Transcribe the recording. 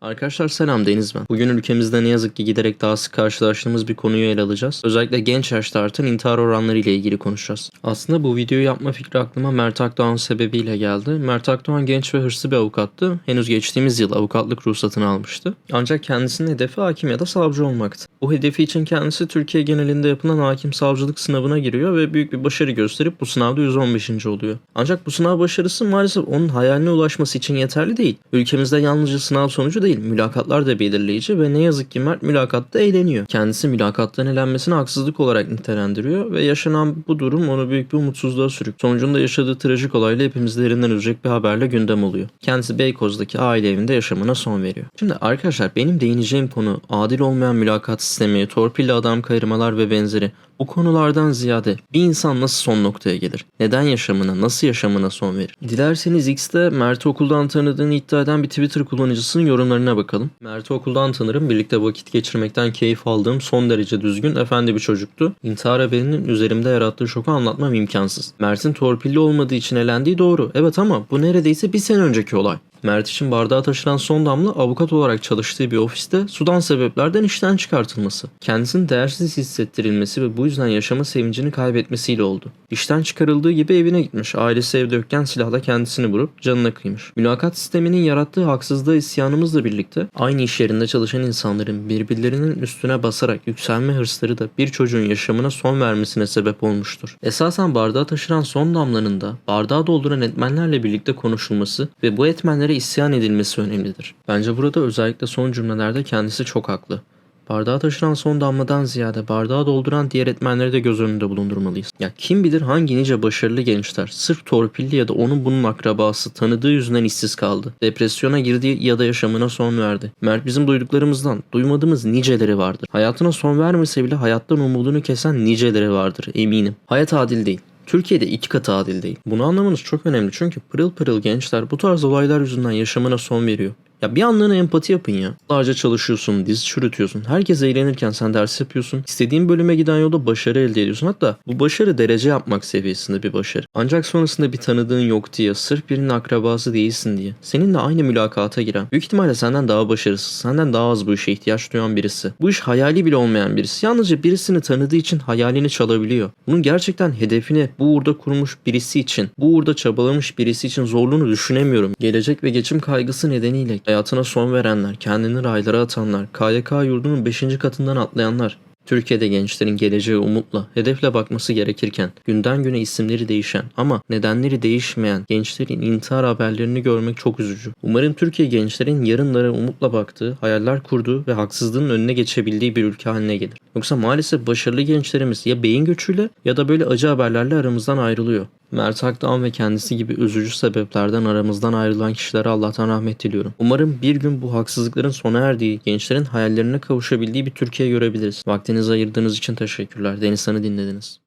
Arkadaşlar selam Deniz ben. Bugün ülkemizde ne yazık ki giderek daha sık karşılaştığımız bir konuyu ele alacağız. Özellikle genç yaşta artan intihar oranları ile ilgili konuşacağız. Aslında bu videoyu yapma fikri aklıma Mert Akdoğan sebebiyle geldi. Mert Akdoğan genç ve hırslı bir avukattı. Henüz geçtiğimiz yıl avukatlık ruhsatını almıştı. Ancak kendisinin hedefi hakim ya da savcı olmaktı. Bu hedefi için kendisi Türkiye genelinde yapılan hakim savcılık sınavına giriyor ve büyük bir başarı gösterip bu sınavda 115. oluyor. Ancak bu sınav başarısı maalesef onun hayaline ulaşması için yeterli değil. Ülkemizde yalnızca sınav sonucu değil, mülakatlar da belirleyici ve ne yazık ki Mert mülakatta eğleniyor. Kendisi mülakattan elenmesini haksızlık olarak nitelendiriyor ve yaşanan bu durum onu büyük bir umutsuzluğa sürük. Sonucunda yaşadığı trajik olayla hepimiz derinden üzecek bir haberle gündem oluyor. Kendisi Beykoz'daki aile evinde yaşamına son veriyor. Şimdi arkadaşlar benim değineceğim konu adil olmayan mülakat sistemi, torpilli adam kayırmalar ve benzeri. Bu konulardan ziyade bir insan nasıl son noktaya gelir? Neden yaşamına, nasıl yaşamına son verir? Dilerseniz X'te Mert'i okuldan tanıdığını iddia eden bir Twitter kullanıcısının yorumlarına bakalım. Mert'i okuldan tanırım, birlikte vakit geçirmekten keyif aldığım son derece düzgün, efendi bir çocuktu. İntihar haberinin üzerimde yarattığı şoku anlatmam imkansız. Mert'in torpilli olmadığı için elendiği doğru. Evet ama bu neredeyse bir sene önceki olay. Mert için bardağa taşıran son damla avukat olarak çalıştığı bir ofiste sudan sebeplerden işten çıkartılması. Kendisini değersiz hissettirilmesi ve bu yüzden yaşama sevincini kaybetmesiyle oldu. İşten çıkarıldığı gibi evine gitmiş. Ailesi evde yokken silahla kendisini vurup canına kıymış. Mülakat sisteminin yarattığı haksızlığa isyanımızla birlikte aynı iş yerinde çalışan insanların birbirlerinin üstüne basarak yükselme hırsları da bir çocuğun yaşamına son vermesine sebep olmuştur. Esasen bardağa taşıran son damlanın da bardağı dolduran etmenlerle birlikte konuşulması ve bu etmenlere isyan edilmesi önemlidir. Bence burada özellikle son cümlelerde kendisi çok haklı. Bardağı taşıran son damladan ziyade bardağı dolduran diğer etmenleri de göz önünde bulundurmalıyız. Ya kim bilir hangi nice başarılı gençler sırf torpilli ya da onun bunun akrabası tanıdığı yüzünden işsiz kaldı. Depresyona girdi ya da yaşamına son verdi. Mert bizim duyduklarımızdan duymadığımız niceleri vardır. Hayatına son vermese bile hayattan umudunu kesen niceleri vardır eminim. Hayat adil değil. Türkiye'de iki katı adil değil. Bunu anlamanız çok önemli çünkü pırıl pırıl gençler bu tarz olaylar yüzünden yaşamına son veriyor. Ya bir anlığına empati yapın ya. Yıllarca çalışıyorsun, dizi çürütüyorsun. Herkes eğlenirken sen ders yapıyorsun. İstediğin bölüme giden yolda başarı elde ediyorsun. Hatta bu başarı derece yapmak seviyesinde bir başarı. Ancak sonrasında bir tanıdığın yok diye, sırf birinin akrabası değilsin diye. Seninle aynı mülakata giren, büyük ihtimalle senden daha başarısız, senden daha az bu işe ihtiyaç duyan birisi. Bu iş hayali bile olmayan birisi. Yalnızca birisini tanıdığı için hayalini çalabiliyor. Bunun gerçekten hedefini bu uğurda kurmuş birisi için, bu uğurda çabalamış birisi için zorluğunu düşünemiyorum. Gelecek ve geçim kaygısı nedeniyle hayatına son verenler, kendini raylara atanlar, KYK yurdunun 5. katından atlayanlar, Türkiye'de gençlerin geleceğe umutla, hedefle bakması gerekirken günden güne isimleri değişen ama nedenleri değişmeyen gençlerin intihar haberlerini görmek çok üzücü. Umarım Türkiye gençlerin yarınlara umutla baktığı, hayaller kurduğu ve haksızlığın önüne geçebildiği bir ülke haline gelir. Yoksa maalesef başarılı gençlerimiz ya beyin göçüyle ya da böyle acı haberlerle aramızdan ayrılıyor. Mert Akdağ ve kendisi gibi üzücü sebeplerden aramızdan ayrılan kişilere Allah'tan rahmet diliyorum. Umarım bir gün bu haksızlıkların sona erdiği, gençlerin hayallerine kavuşabildiği bir Türkiye görebiliriz. Vaktinizi ayırdığınız için teşekkürler. Deniz San'ı dinlediniz.